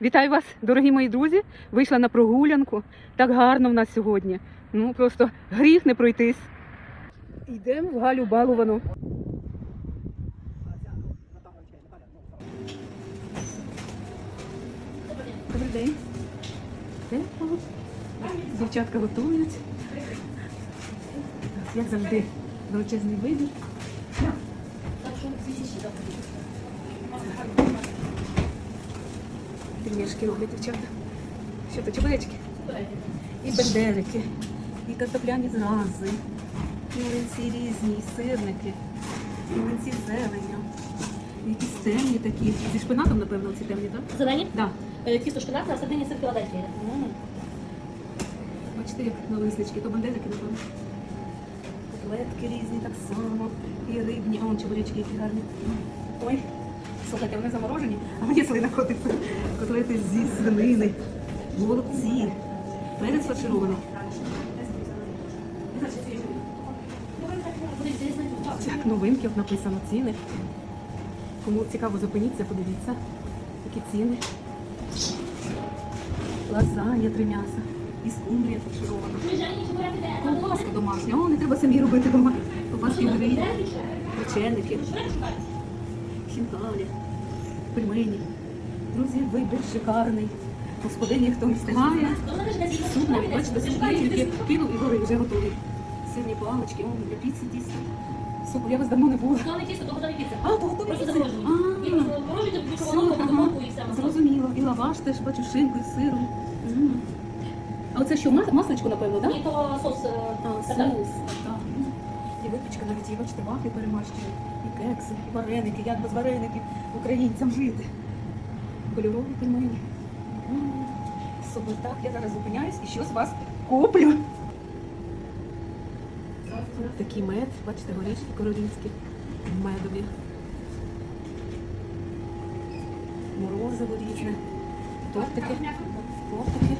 Вітаю вас, дорогі мої друзі. Вийшла на прогулянку. Так гарно в нас сьогодні. Ну просто гріх не пройтись. Йдемо в Галю Балувану. Добрий день. Дівчатка готують. Як завжди, величезний вибір. Пельмешки роблять дівчата. Що то чебуречки? І бендерики, і картопляні зрази, і млинці різні, і сирники, і млинці з зеленню. Якісь темні такі. Зі шпинатом, напевно, ці темні, так? Зелені? Да. Е, Тісто шпинат на середині сир Філадельфія. М. Бачите, як на листочки, то бандерики, напевно. Котлетки різні так само. І рибні, а вон чебуречки які гарні. Ой, слухайте, вони заморожені, а мені слина котиться. Котлети зі свинини, голубці, перець фарширований. Так, новинки написано ціни. Кому цікаво, зупиніться, подивіться, які ціни. Лазанья три м'яса. І скумбрія фарширована. Колбаска домашня. О, не треба самі робити дома. Колбаски гриль, печеники, хінкалі, пельмені. Друзі, вибір шикарний. Господині, хто не встигає. Суп бачите, суп тільки кинув і гори вже готовий. Сирні палички, о, для піци тісто. Супер, я вас давно не була. Готове тісто, то готові піца. А, то готові Просто заморожені. А. Їх заморожуєте, тому що воно ага. духовку і все. Зрозуміло. І лаваш теж бачу з шинкою, з сиром. М. А оце що, мас- масличко, напевно, так? Ні, то соус. е, А, соус. Так. І випічка навіть є, бачите, вафлі перемащені, і кекси, і вареники. Як без вареників українцям жити? Кольорові пельмені. Супер, так, я зараз зупиняюсь і щось вас куплю. Такий мед, бачите, горішки королівські, медові. Морозиво різне. Тортики. Тортики.